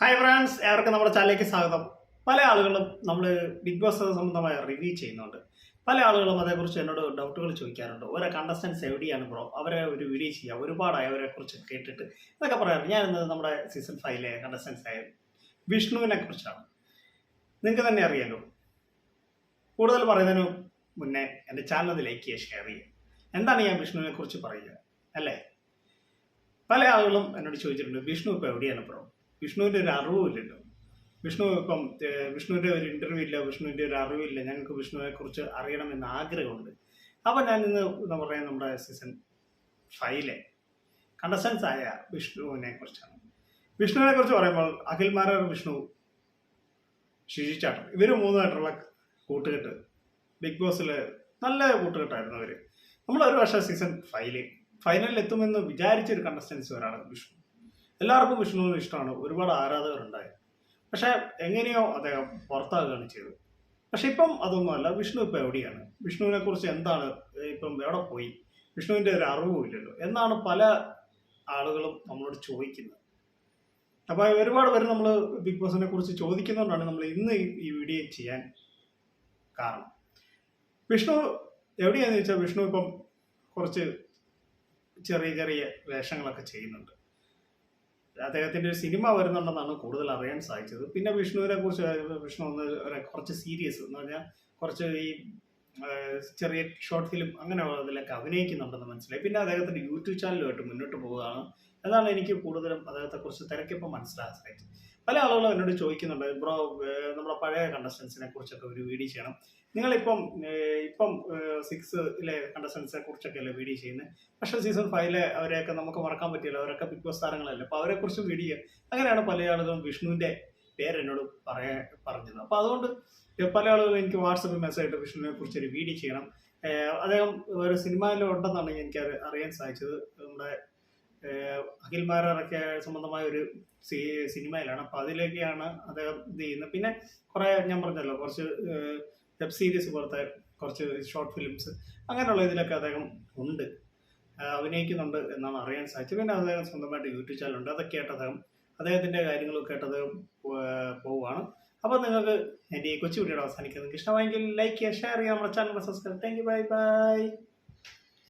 Hi friends ഏവർക്കും നമ്മുടെ ചാനലിലേക്ക് സ്വാഗതം. പല ആളുകളും നമ്മൾ ബിഗ് ബോസ് സംബന്ധമായ റിവ്യൂ ചെയ്യുന്നുണ്ട്. പല ആളുകളും അതേക്കുറിച്ച് എന്നോട് ഡൗട്ടുകൾ ചോദിക്കാറുണ്ട്. ഓരോ കണ്ടസ്റ്റൻസ് എവിടെയാണ് ബ്രോ അവരെ ഒരു വീഡിയോ ചെയ്യുക ഒരുപാടായി അവരെ കുറിച്ച് കേട്ടിട്ട് ഇതൊക്കെ പറയാറുണ്ട്. ഞാൻ ഇന്ന് നമ്മുടെ സീസൺ ഫൈവിലെ കണ്ടസ്റ്റൻസ് ആയ വിഷ്ണുവിനെ കുറിച്ചാണ്. നിങ്ങൾക്ക് തന്നെ അറിയാലോ. കൂടുതൽ പറയുന്നതിന് മുന്നേ എന്റെ ചാനൽ ലൈക്ക് ചെയ്യുക ഷെയർ ചെയ്യുക. എന്താണ് ഞാൻ വിഷ്ണുവിനെ കുറിച്ച് പറയുക? അല്ലേ? പല ആളുകളും എന്നോട് ചോദിച്ചിട്ടുണ്ട് വിഷ്ണു ഇപ്പോൾ എവിടെയാണ് ബ്രോ വിഷ്ണുവിന്റെ ഒരു അറിവുമില്ലല്ലോ. വിഷ്ണു ഇപ്പം വിഷ്ണുവിന്റെ ഒരു ഇന്റർവ്യൂ ഇല്ല വിഷ്ണുവിന്റെ ഒരു അറിവില്ല. ഞങ്ങൾക്ക് വിഷ്ണുവിനെ കുറിച്ച് അറിയണമെന്ന് ആഗ്രഹമുണ്ട്. അപ്പോൾ ഞാൻ ഇന്ന് എന്ന് പറയാൻ നമ്മുടെ സീസൺ ഫൈവിലെ കണ്ടസ്റ്റൻസ് ആയ വിഷ്ണുവിനെ കുറിച്ചാണ്. വിഷ്ണുവിനെ കുറിച്ച് പറയുമ്പോൾ അഖിൽ അഖിൽമാരർ വിഷ്ണു ശുചിച്ചാട്ടം ഇവർ മൂന്നുമായിട്ടുള്ള കൂട്ടുകെട്ട് ബിഗ് ബോസിൽ നല്ല കൂട്ടുകെട്ടായിരുന്നു അവർ നമ്മൾ ഒരു വർഷം സീസൺ ഫൈവിൽ ഫൈനലിൽ എത്തുമെന്ന് വിചാരിച്ചൊരു കണ്ടസ്റ്റൻസ് ഒരാളാണ് വിഷ്ണു. എല്ലാവർക്കും വിഷ്ണുവിന് ഇഷ്ടമാണ്. ഒരുപാട് ആരാധകരുണ്ടായി. പക്ഷെ എങ്ങനെയോ അദ്ദേഹം പുറത്താകുകയാണ് ചെയ്തത്. പക്ഷെ ഇപ്പം അതൊന്നുമല്ല. വിഷ്ണു ഇപ്പം എവിടെയാണ്? വിഷ്ണുവിനെ കുറിച്ച് എന്താണ്? ഇപ്പം എവിടെ പോയി? വിഷ്ണുവിന്റെ ഒരു അറിവും ഇല്ലല്ലോ. എന്നാണ് പല ആളുകളും നമ്മളോട് ചോദിക്കുന്നത്. അപ്പോൾ ഒരുപാട് പേര് നമ്മൾ ബിഗ് ബോസിനെ കുറിച്ച് ചോദിക്കുന്നതുകൊണ്ടാണ് നമ്മൾ ഇന്ന് ഈ- വീഡിയോ ചെയ്യാൻ കാരണം. വിഷ്ണു എവിടെയാന്ന് വെച്ചാൽ വിഷ്ണു ഇപ്പം കുറച്ച് ചെറിയ ചെറിയ വേഷങ്ങളൊക്കെ ചെയ്യുന്നുണ്ട്. അദ്ദേഹത്തിന്റെ ഒരു സിനിമ വരുന്നുണ്ടെന്നാണ് കൂടുതൽ അറിയാൻ സാധിച്ചത്. പിന്നെ വിഷ്ണുവിനെ കുറിച്ച് വിഷ്ണു ഒന്ന് കുറച്ച് സീരിയസ് എന്ന് പറഞ്ഞാൽ കുറച്ച് ഈ ചെറിയ ഷോർട്ട് ഫിലിം അങ്ങനെ അതിലൊക്കെ അഭിനയിക്കുന്നുണ്ടെന്ന് മനസ്സിലായി. പിന്നെ അദ്ദേഹത്തിന്റെ യൂട്യൂബ് ചാനലുമായിട്ട് മുന്നോട്ട് പോവുകയാണ്. അതാണ് എനിക്ക് കൂടുതലും അദ്ദേഹത്തെ കുറിച്ച് തിരക്കിപ്പം മനസ്സിലാക്കാൻ സാധിച്ചത്. പല ആളുകളും എന്നോട് ചോദിക്കുന്നുണ്ട് ബ്രോ നമ്മുടെ പഴയ കണ്ടസ്റ്റൻസിനെ കുറിച്ചൊക്കെ ഒരു വീഡിയോ ചെയ്യണം. നിങ്ങളിപ്പം ഇപ്പം സിക്സിലെ കണ്ടസ്റ്റൻസിനെ കുറിച്ചൊക്കെ അല്ലേ വീഡിയോ ചെയ്യുന്നത് പക്ഷേ സീസൺ ഫൈവിലെ അവരെയൊക്കെ നമുക്ക് മറക്കാൻ പറ്റില്ല അവരൊക്കെ ബിഗ് ബോസ് താരങ്ങളല്ലേ. അപ്പോൾ അവരെക്കുറിച്ച് വീഡിയോ അങ്ങനെയാണ് പല ആളുകളും വിഷ്ണുവിന്റെ പേര് എന്നോട് പറയാൻ പറഞ്ഞത്. അപ്പോൾ അതുകൊണ്ട് പല ആളുകളും എനിക്ക് വാട്സപ്പ് മെസ്സേജ് ആയിട്ട് വിഷ്ണുവിനെ കുറിച്ച് ഒരു വീഡിയോ ചെയ്യണം. അദ്ദേഹം ഒരു സിനിമയിലുണ്ടെന്നാണ് എനിക്ക് അറിയാൻ സാധിച്ചത്. നമ്മുടെ ഏഹ് അഖിൽമാരൊക്കെ സംബന്ധമായ ഒരു സിനിമയിലാണ്. അപ്പോൾ അതിലേക്കാണ് അദ്ദേഹം ഇത് ചെയ്യുന്നത്. പിന്നെ കുറേ ഞാൻ പറഞ്ഞല്ലോ കുറച്ച് വെബ് സീരീസ് പോലത്തെ കുറച്ച് ഷോർട്ട് ഫിലിംസ് അങ്ങനെയുള്ള ഇതിലൊക്കെ അദ്ദേഹം ഉണ്ട്. അഭിനയിക്കുന്നുണ്ട് എന്നാണ് അറിയാൻ സാധിച്ചത്. പിന്നെ അദ്ദേഹം സ്വന്തമായിട്ട് യൂട്യൂബ് ചാനലുണ്ട്. അതൊക്കെയായിട്ട് അദ്ദേഹം അദ്ദേഹത്തിന്റെ കാര്യങ്ങളൊക്കെ ആയിട്ട് അദ്ദേഹം പോവുകയാണ്. അപ്പോൾ നിങ്ങൾക്ക് എന്റെ ഈ കൊച്ചു വീഡിയോ അവസാനിക്കുന്നത് ഇഷ്ടമായെങ്കിൽ ലൈക്ക് ചെയ്യുക ഷെയർ ചെയ്യുക നമ്മുടെ channel subscribe thank you bye bye